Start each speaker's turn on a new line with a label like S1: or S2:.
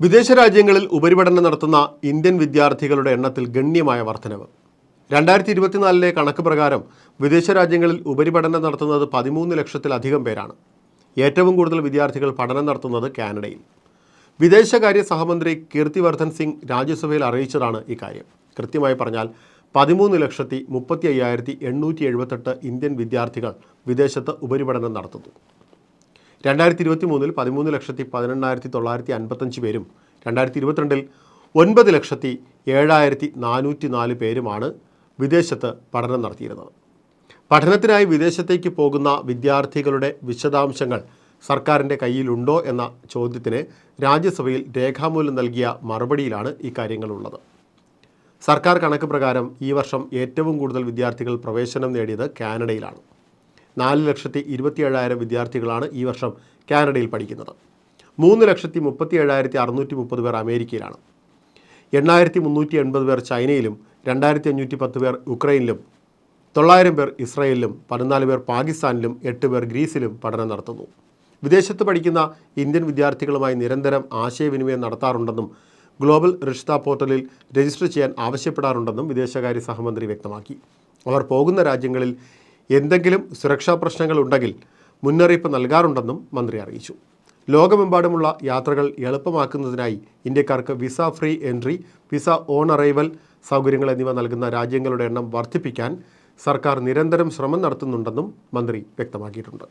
S1: വിദേശ രാജ്യങ്ങളിൽ ഉപരിപഠനം നടത്തുന്ന ഇന്ത്യൻ വിദ്യാർത്ഥികളുടെ എണ്ണത്തിൽ ഗണ്യമായ വർധനവ്. രണ്ടായിരത്തി ഇരുപത്തിനാലിലെ കണക്ക് പ്രകാരം വിദേശ രാജ്യങ്ങളിൽ ഉപരിപഠനം നടത്തുന്നത് പതിമൂന്ന് ലക്ഷത്തിലധികം പേരാണ്. ഏറ്റവും കൂടുതൽ വിദ്യാർത്ഥികൾ പഠനം നടത്തുന്നത് കാനഡയിൽ. വിദേശകാര്യ സഹമന്ത്രി കീർത്തിവർദ്ധൻ സിംഗ് രാജ്യസഭയിൽ അറിയിച്ചതാണ് ഇക്കാര്യം കൃത്യമായി പറഞ്ഞാൽ പതിമൂന്ന് ലക്ഷത്തി മുപ്പത്തി അയ്യായിരത്തി എണ്ണൂറ്റി എഴുപത്തെട്ട് ഇന്ത്യൻ വിദ്യാർത്ഥികൾ വിദേശത്ത് ഉപരിപഠനം നടത്തുന്നു. രണ്ടായിരത്തി ഇരുപത്തി മൂന്നിൽ പതിമൂന്ന് ലക്ഷത്തി പതിനെണ്ണായിരത്തി തൊള്ളായിരത്തി അൻപത്തഞ്ച് പേരും രണ്ടായിരത്തി ഇരുപത്തിരണ്ടിൽ ഒൻപത് ലക്ഷത്തി ഏഴായിരത്തി നാനൂറ്റി നാല് പേരുമാണ് വിദേശത്ത് പഠനം നടത്തിയിരുന്നത്. പഠനത്തിനായി വിദേശത്തേക്ക് പോകുന്ന വിദ്യാർത്ഥികളുടെ വിശദാംശങ്ങൾ സർക്കാരിന്റെ കയ്യിലുണ്ടോ എന്ന ചോദ്യത്തിന് രാജ്യസഭയിൽ രേഖാമൂലം നൽകിയ മറുപടിയിലാണ് ഇക്കാര്യങ്ങളുള്ളത് സർക്കാർ കണക്ക് പ്രകാരം ഈ വർഷം ഏറ്റവും കൂടുതൽ വിദ്യാർത്ഥികൾ പ്രവേശനം നേടിയത് കാനഡയിലാണ്. നാല് ലക്ഷത്തി ഇരുപത്തി ഏഴായിരം വിദ്യാർത്ഥികളാണ് ഈ വർഷം കാനഡയിൽ പഠിക്കുന്നത്. മൂന്ന് ലക്ഷത്തി മുപ്പത്തി ഏഴായിരത്തി അറുന്നൂറ്റി മുപ്പത് പേർ അമേരിക്കയിലാണ്. എണ്ണായിരത്തി മുന്നൂറ്റി എൺപത് പേർ ചൈനയിലും രണ്ടായിരത്തി അഞ്ഞൂറ്റി പത്ത് പേർ ഉക്രൈനിലും തൊള്ളായിരം പേർ ഇസ്രായേലിലും പതിനാല് പേർ പാകിസ്ഥാനിലും എട്ട് പേർ ഗ്രീസിലും പഠനം നടത്തുന്നു. വിദേശത്ത് പഠിക്കുന്ന ഇന്ത്യൻ വിദ്യാർത്ഥികളുമായി നിരന്തരം ആശയവിനിമയം നടത്താറുണ്ടെന്നും ഗ്ലോബൽ റിഷ്ത പോർട്ടലിൽ രജിസ്റ്റർ ചെയ്യാൻ ആവശ്യപ്പെടാറുണ്ടെന്നും വിദേശകാര്യ സഹമന്ത്രി വ്യക്തമാക്കി. അവർ പോകുന്ന രാജ്യങ്ങളിൽ എന്തെങ്കിലും സുരക്ഷാ പ്രശ്നങ്ങൾ ഉണ്ടെങ്കിൽ മുന്നറിയിപ്പ് നൽകാറുണ്ടെന്നും മന്ത്രി അറിയിച്ചു. ലോകമെമ്പാടുമുള്ള യാത്രകൾ എളുപ്പമാക്കുന്നതിനായി ഇന്ത്യക്കാർക്ക് visa free entry visa on arrival സൗകര്യങ്ങൾ എന്നിവ നൽകുന്ന രാജ്യങ്ങളുടെ എണ്ണം വർദ്ധിപ്പിക്കാൻ സർക്കാർ നിരന്തരം ശ്രമം നടത്തുന്നുണ്ടെന്നും മന്ത്രി വ്യക്തമാക്കിയിട്ടുണ്ട്.